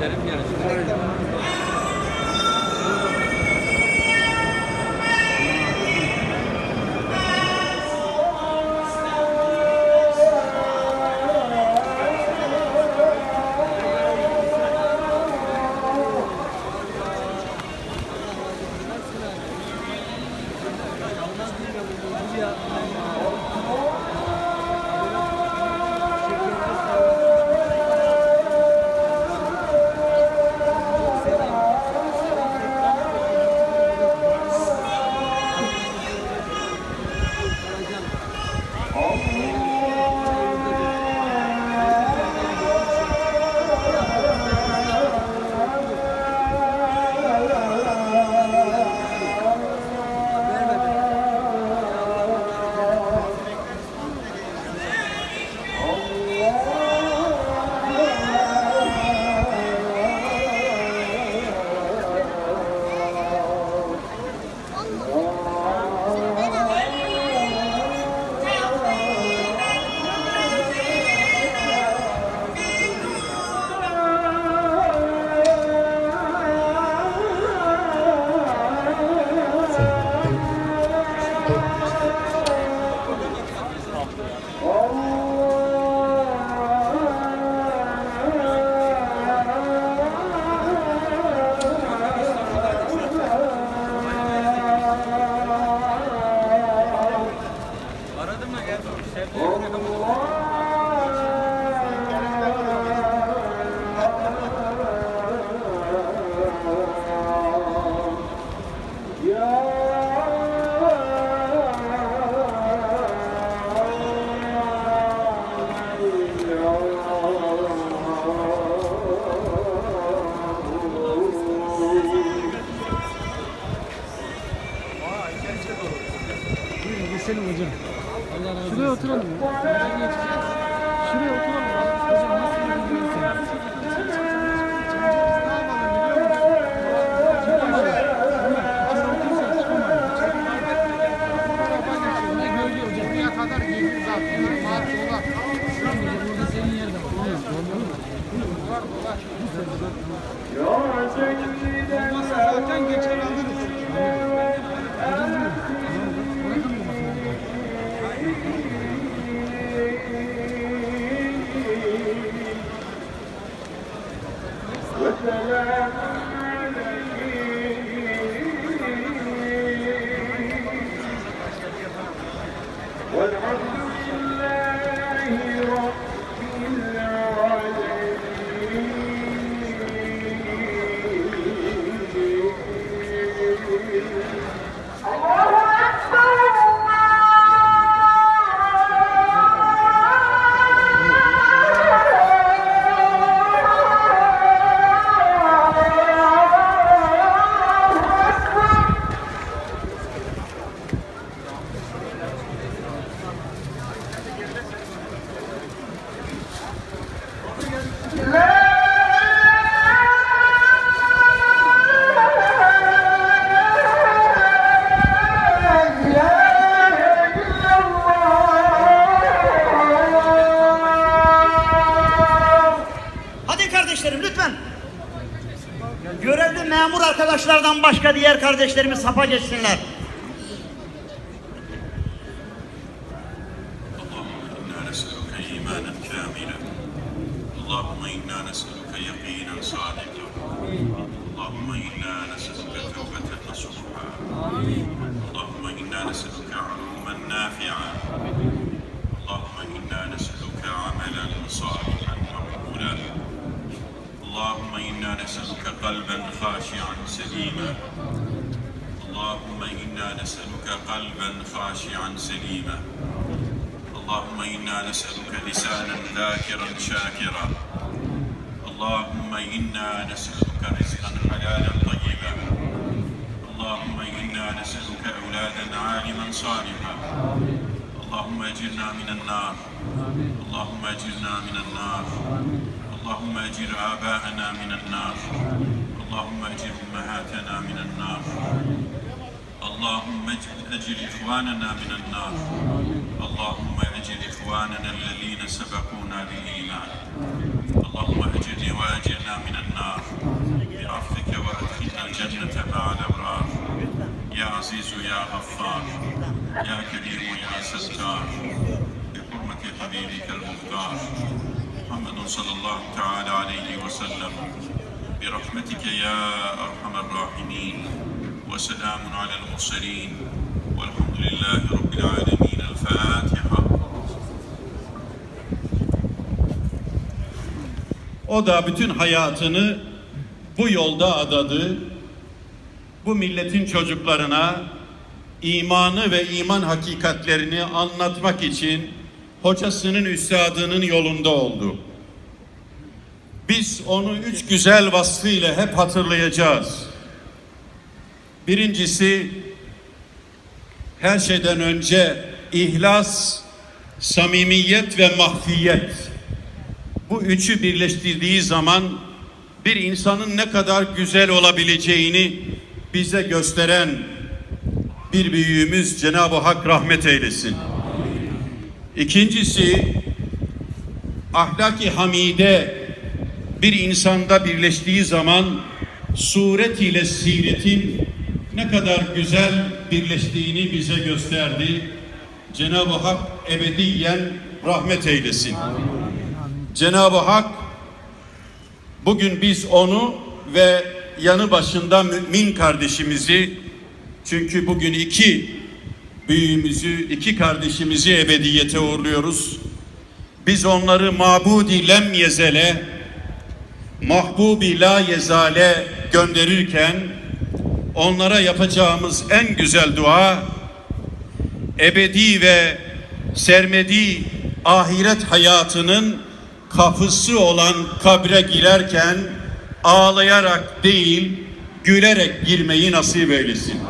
kardeşlerim yarışıyor. Gracias. Arkadaşlardan başka diğer kardeşlerimiz sapa geçsinler. خاشعا سليما. اللهم إنا نسألك قلبا خاشعا سليما. اللهم إنا نسألك لسانا ذاكرا شاكرا. اللهم إنا نسألك رزقا حلالا طيبا. اللهم إنا نسألك أولادا عالما صالحا. اللهم أجرنا من النار. اللهم أجرنا من النار. اللهم أجر آباءنا من النار. اللهم أجر أمهاتنا من النار. اللهم أجر إخواننا من النار. اللهم أجر إخواننا وإخواننا الذين سبقونا بالإيمان. اللهم أجرني وأجرنا من النار. بعفوك وأدخلنا الجنة مع الأبرار يا عزيز يا غفار. يا كريم يا ستار. بحرمة حبيبك المختار. محمد صلى الله تعالى عليه وسلم. برحمتك يا أرحم الراحمين وسلام على المرسلين والحمد لله رب العالمين الفاتحة O da bütün hayatını bu yolda adadı. Bu milletin çocuklarına imanı ve iman hakikatlerini anlatmak için hocasının üstadının yolunda oldu. Biz onu üç güzel vasfıyla hep hatırlayacağız. Birincisi her şeyden önce ihlas, samimiyet ve mahfiyet. Bu üçü birleştirdiği zaman bir insanın ne kadar güzel olabileceğini bize gösteren bir büyüğümüz Cenab-ı Hak rahmet eylesin. İkincisi ahlaki hamide bir insanda birleştiği zaman suret ile siretin ne kadar güzel birleştiğini bize gösterdi. Cenab-ı Hak ebediyen rahmet eylesin. Cenab-ı Hak bugün biz onu ve yanı başında mümin kardeşimizi çünkü bugün iki büyüğümüzü, iki kardeşimizi ebediyete uğurluyoruz. Biz onları mabudi lem yezele, mahbubi la yezale gönderirken onlara yapacağımız en güzel dua ebedi ve sermedi ahiret hayatının kapısı olan kabre girerken ağlayarak değil gülerek girmeyi nasip eylesin.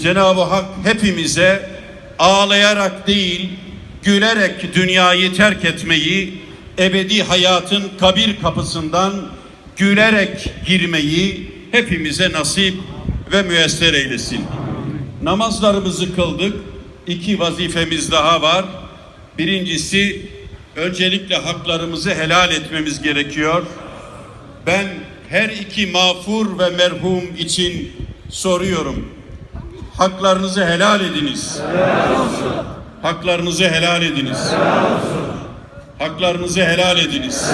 Cenab-ı Hak hepimize ağlayarak değil gülerek dünyayı terk etmeyi ebedi hayatın kabir kapısından gülerek girmeyi hepimize nasip ve müyesser eylesin. Namazlarımızı kıldık. İki vazifemiz daha var. Birincisi öncelikle haklarımızı helal etmemiz gerekiyor. Ben her iki mağfur ve merhum için soruyorum. Haklarınızı helal ediniz. Haklarınızı helal ediniz. Haklarınızı helal ediniz.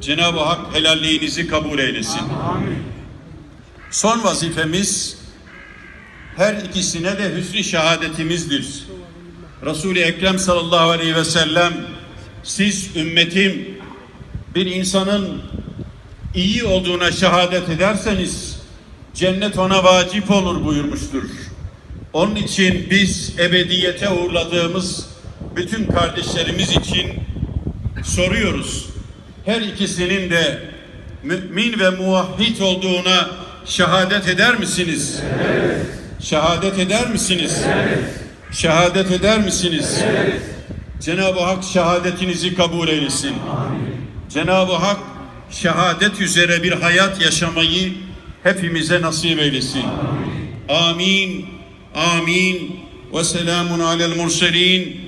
Cenab-ı Hak helalliğinizi kabul eylesin. Son vazifemiz her ikisine de hüsnü şehadetimizdir. Resul-i Ekrem sallallahu aleyhi ve sellem siz ümmetim bir insanın iyi olduğuna şehadet ederseniz cennet ona vacip olur buyurmuştur. Onun için biz ebediyete uğurladığımız bütün kardeşlerimiz için soruyoruz. Her ikisinin de mümin ve muvahhid olduğuna şehadet eder misiniz? Evet. Şehadet eder misiniz? Evet. Şehadet eder misiniz? Evet. Cenab-ı Hak şehadetinizi kabul eylesin. Cenab-ı Hak şehadet üzere bir hayat yaşamayı hepimize nasip eylesin. Amin. Amin. Ve selamun alel murselin.